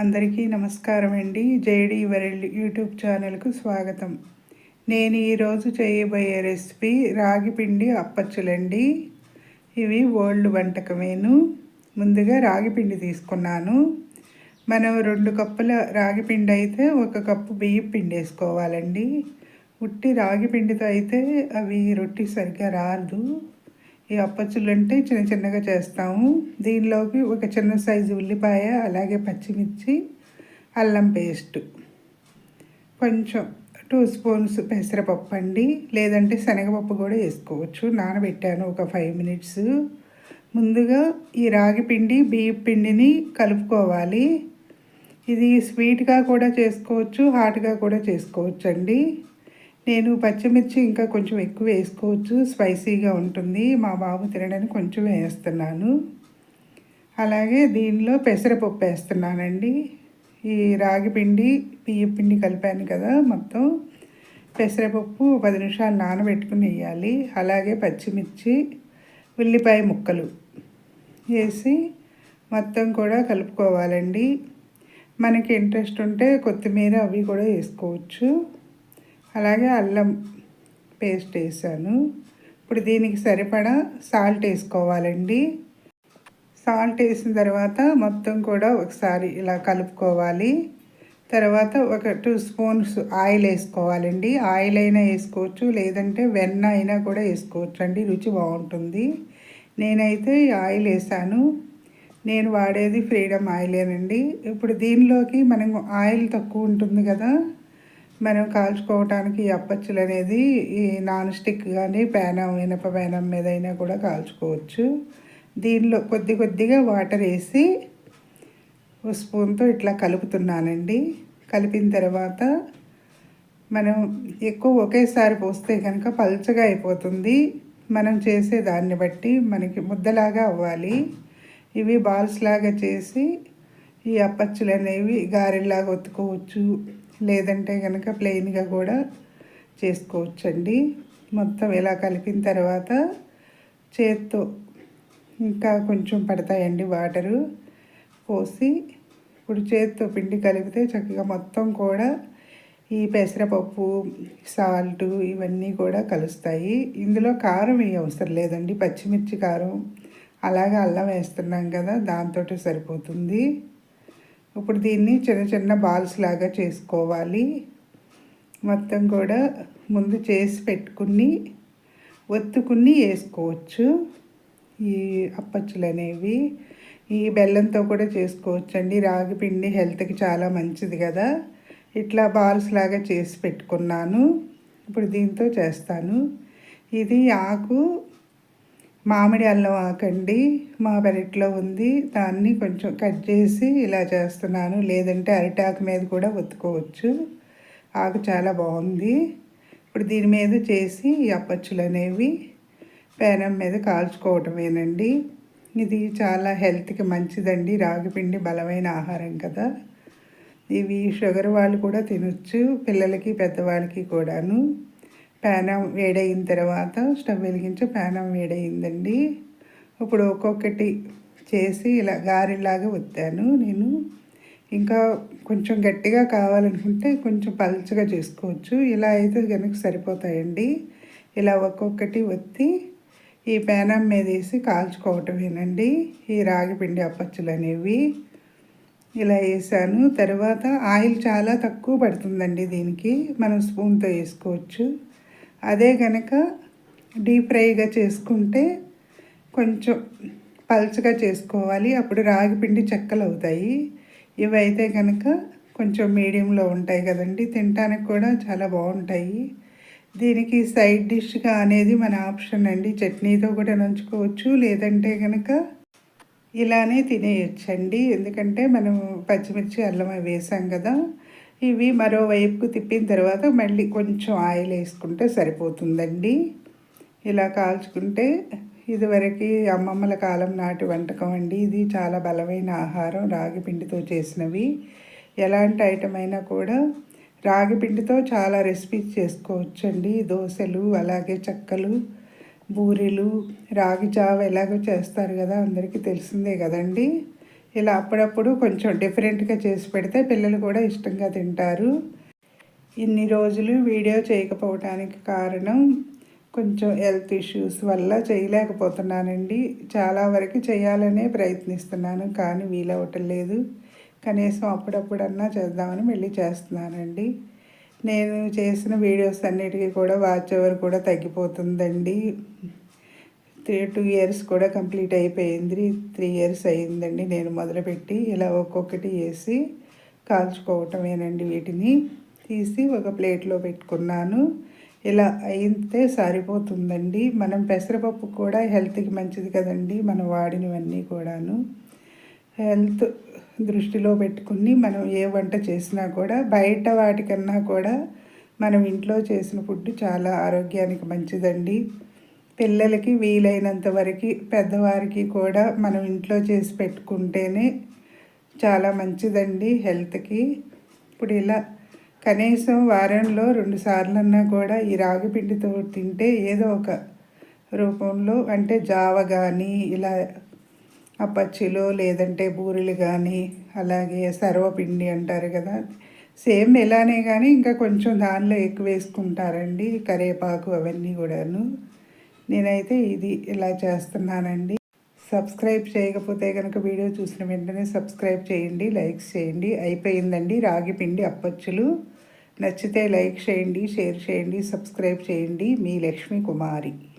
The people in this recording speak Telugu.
అందరికీ నమస్కారం అండి. జేడి వరల్డ్ యూట్యూబ్ ఛానల్కు స్వాగతం. నేను ఈరోజు చేయబోయే రెసిపీ రాగి పిండి అప్పచ్చులండి. ఇవి ఓల్డ్ వంటకమేను. ముందుగా రాగి పిండి తీసుకున్నాను. మనం రెండు కప్పుల రాగి పిండి అయితే ఒక కప్పు బియ్యం పిండి వేసుకోవాలండి. ఉట్టి రాగి పిండితో అయితే అవి రొట్టి సరిగ్గా రాదు. ఈ అప్పచ్చులు అంటే చిన్న చిన్నగా చేస్తాము. దీనిలోకి ఒక చిన్న సైజు ఉల్లిపాయ అలాగే పచ్చిమిర్చి అల్లం పేస్ట్. కొంచెం టూ స్పూన్స్ పెసరపప్పు అండి. లేదంటే శనగపప్పు కూడా వేసుకోవచ్చు. నానబెట్టాను ఒక ఫైవ్ మినిట్స్. ముందుగా ఈ రాగి పిండి బియ్యం పిండిని కలుపుకోవాలి. ఇది స్వీట్గా కూడా చేసుకోవచ్చు హాట్గా కూడా చేసుకోవచ్చు అండి నేను పచ్చిమిర్చి ఇంకా కొంచెం ఎక్కువ వేసుకోవచ్చు. స్పైసీగా ఉంటుంది. మా బాబు తినడానికి కొంచెం వేస్తున్నాను. అలాగే దీనిలో పెసరపప్పు వేస్తున్నానండి. ఈ రాగి పిండి బియ్య పిండి కలిపాను కదా మొత్తం. పెసరపప్పు పది నిమిషాలు నానబెట్టుకుని వేయాలి. అలాగే పచ్చిమిర్చి ఉల్లిపాయ ముక్కలు వేసి మొత్తం కూడా కలుపుకోవాలండి. మనకి ఇంట్రెస్ట్ ఉంటే కొత్తిమీర అవి కూడా వేసుకోవచ్చు. అలాగే అల్లం పేస్ట్ వేసాను. ఇప్పుడు దీనికి సరిపడా సాల్ట్ వేసుకోవాలండి. సాల్ట్ వేసిన తర్వాత మొత్తం కూడా ఒకసారి ఇలా కలుపుకోవాలి. తర్వాత ఒక టూ స్పూన్స్ ఆయిల్ వేసుకోవాలండి. ఆయిల్ అయినా వేసుకోవచ్చు లేదంటే వెన్న అయినా కూడా వేసుకోవచ్చు అండి. రుచి బాగుంటుంది. నేనైతే ఆయిల్ వేసాను. నేను వాడేది ఫ్రీడమ్ ఆయిలేనండి. ఇప్పుడు దీనిలోకి మనం ఆయిల్ తక్కువ ఉంటుంది కదా మనం కాల్చుకోవటానికి అప్పచ్చులు అనేది ఈ నాన్ స్టిక్ కానీ పేనం ఇనప పేనం మీద అయినా కూడా కాల్చుకోవచ్చు. దీనిలో కొద్ది కొద్దిగా వాటర్ వేసి స్పూన్తో ఇట్లా కలుపుతున్నానండి. కలిపిన తర్వాత మనం ఎక్కువ ఒకేసారి పోస్తే కనుక పల్చగా అయిపోతుంది. మనం చేసే దాన్ని బట్టి మనకి ముద్దలాగా అవ్వాలి. ఇవి బాల్స్ లాగా చేసి ఈ అప్పచ్చులు అనేవి గారెల్లాగా ఒత్తుకోవచ్చు. లేదంటే కనుక ప్లెయిన్గా కూడా చేసుకోవచ్చండి. మొత్తం ఇలా కలిపిన తర్వాత చేత్తో ఇంకా కొంచెం పడతాయండి వాటరు పోసి. ఇప్పుడు చేత్తో పిండి కలిపితే చక్కగా మొత్తం కూడా ఈ పెసరపప్పు సాల్ట్ ఇవన్నీ కూడా కలుస్తాయి. ఇందులో కారం ఏ అవసరం లేదండి. పచ్చిమిర్చి కారం అలాగే అల్లం వేస్తున్నాం కదా దాంతో సరిపోతుంది. ఇప్పుడు దీన్ని చిన్న చిన్న బాల్స్ లాగా చేసుకోవాలి. మొత్తం కూడా ముందు చేసి పెట్టుకుని ఒత్తుకుని వేసుకోవచ్చు. ఈ అప్పచ్చులు అనేవి. ఈ బెల్లంతో కూడా చేసుకోవచ్చు అండి రాగి పిండి హెల్త్కి చాలా మంచిది కదా. ఇట్లా బాల్స్ లాగా చేసి పెట్టుకున్నాను. ఇప్పుడు దీంతో చేస్తాను. ఇది ఆకు మామిడి అల్లం ఆకండి మా పెరట్లో ఉంది. దాన్ని కొంచెం కట్ చేసి ఇలా చేస్తున్నాను. లేదంటే అరిటాకు మీద కూడా ఒత్తుకోవచ్చు. ఆకు చాలా బాగుంది. ఇప్పుడు దీని మీద చేసి ఈ అప్పచ్చులు అనేవి పేనం మీద కాల్చుకోవటమేనండి. ఇది చాలా హెల్త్కి మంచిదండి. రాగిపిండి బలమైన ఆహారం కదా. ఇవి షుగర్ వాళ్ళు కూడా తినొచ్చు పిల్లలకి పెద్దవాళ్ళకి కూడాను. ప్యానం వేడైన తర్వాత స్టవ్ వెలిగించి ప్యానం వేడయిందండి. ఇప్పుడు ఒక్కొక్కటి చేసి ఇలా గారెలాగా వత్తాను నేను. ఇంకా కొంచెం గట్టిగా కావాలనుకుంటే కొంచెం పల్చగా చేసుకోవచ్చు. ఇలా అయితే కనుక సరిపోతాయండి. ఇలా ఒక్కొక్కటి వత్తి ఈ పేనం మీద వేసి కాల్చుకోవటమేనండి. ఈ రాగి పిండి అప్పచ్చులు అనేవి ఇలా వేసాను. తర్వాత ఆయిల్ చాలా తక్కువ పడుతుందండి దీనికి. మనం స్పూన్తో వేసుకోవచ్చు. అదే కనుక డీప్ ఫ్రైగా చేసుకుంటే కొంచెం పల్చగా చేసుకోవాలి. అప్పుడు రాగి పిండి చెక్కలు అవుతాయి. ఇవైతే కనుక కొంచెం మీడియంలో ఉంటాయి కదండి. తినడానికి కూడా చాలా బాగుంటాయి. దీనికి సైడ్ డిష్గా అనేది మన ఆప్షన్ అండి. చట్నీతో కూడా నంచుకోవచ్చు. లేదంటే కనుక ఇలానే తినేయచ్చండి. ఎందుకంటే మనం పచ్చిమిర్చి అల్లం వేసాం కదా. ఇవి మరోవైపుకు తిప్పిన తర్వాత మళ్ళీ కొంచెం ఆయిల్ వేసుకుంటే సరిపోతుందండి. ఇలా కాల్చుకుంటే ఇదివరకు అమ్మమ్మల కాలం నాటి వంటకం అండి. ఇది చాలా బలమైన ఆహారం రాగి పిండితో చేసినవి. ఎలాంటి ఐటమ్ అయినా కూడా రాగి పిండితో చాలా రెసిపీస్ చేసుకోవచ్చండి. దోశలు అలాగే చెక్కలు బూరెలు రాగి జావ ఎలాగో చేస్తారు కదా అందరికీ తెలిసిందే కదండి. ఇలా అప్పుడప్పుడు కొంచెం డిఫరెంట్గా చేసి పెడితే పిల్లలు కూడా ఇష్టంగా తింటారు. ఇన్ని రోజులు వీడియో చేయకపోవటానికి కారణం కొంచెం హెల్త్ ఇష్యూస్ వల్ల చేయలేకపోతున్నానండి. చాలా వరకు చేయాలనే ప్రయత్నిస్తున్నాను కానీ వీలవటం లేదు. కనీసం అప్పుడప్పుడన్నా చేద్దామని మళ్ళీ చేస్తున్నానండి. నేను చేసిన వీడియోస్ అన్నిటికీ కూడా వాచ్ అవర్ కూడా తగ్గిపోతుందండి. త్రీ టూ ఇయర్స్ కూడా కంప్లీట్ అయిపోయింది. త్రీ ఇయర్స్ అయ్యిందండి నేను మొదలుపెట్టి. ఇలా ఒక్కొక్కటి వేసి కాల్చుకోవటమేనండి వీటిని. తీసి ఒక ప్లేట్లో పెట్టుకున్నాను. ఇలా అయితే సరిపోతుందండి. మనం పెసరపప్పు కూడా హెల్త్కి మంచిది కదండి. మనం వాడినవన్నీ కూడాను. హెల్త్ దృష్టిలో పెట్టుకుని మనం ఏ వంట చేసినా కూడా బయట వాటికన్నా కూడా మనం ఇంట్లో చేసిన ఫుడ్ చాలా ఆరోగ్యానికి మంచిదండి. పిల్లలకి వీలైనంత వరకు పెద్దవారికి కూడా మనం ఇంట్లో చేసి పెట్టుకుంటేనే చాలా మంచిదండి హెల్త్కి. ఇప్పుడు ఇలా కనీసం వారంలో రెండు సార్లన్నా కూడా ఈ రాగి పిండితో తింటే ఏదో ఒక రూపంలో అంటే జావ కానీ ఇలా అప్పచ్చిలో లేదంటే బూరెలు కానీ అలాగే సర్వపిండి అంటారు కదా సేమ్ ఇలానే కానీ ఇంకా కొంచెం దానిలో ఎక్కువ వేసుకుంటారండి కరివేపాకు అవన్నీ కూడాను. నేనైతే ఇది ఇలా చేస్తున్నానండి. సబ్స్క్రైబ్ చేయకపోతే కనుక వీడియో చూసిన వెంటనే సబ్స్క్రైబ్ చేయండి లైక్స్ చేయండి. అయిపోయిందండి రాగి పిండి అప్పచ్చులు. నచ్చితే లైక్ చేయండి షేర్ చేయండి సబ్స్క్రైబ్ చేయండి. మీ లక్ష్మీ కుమారి.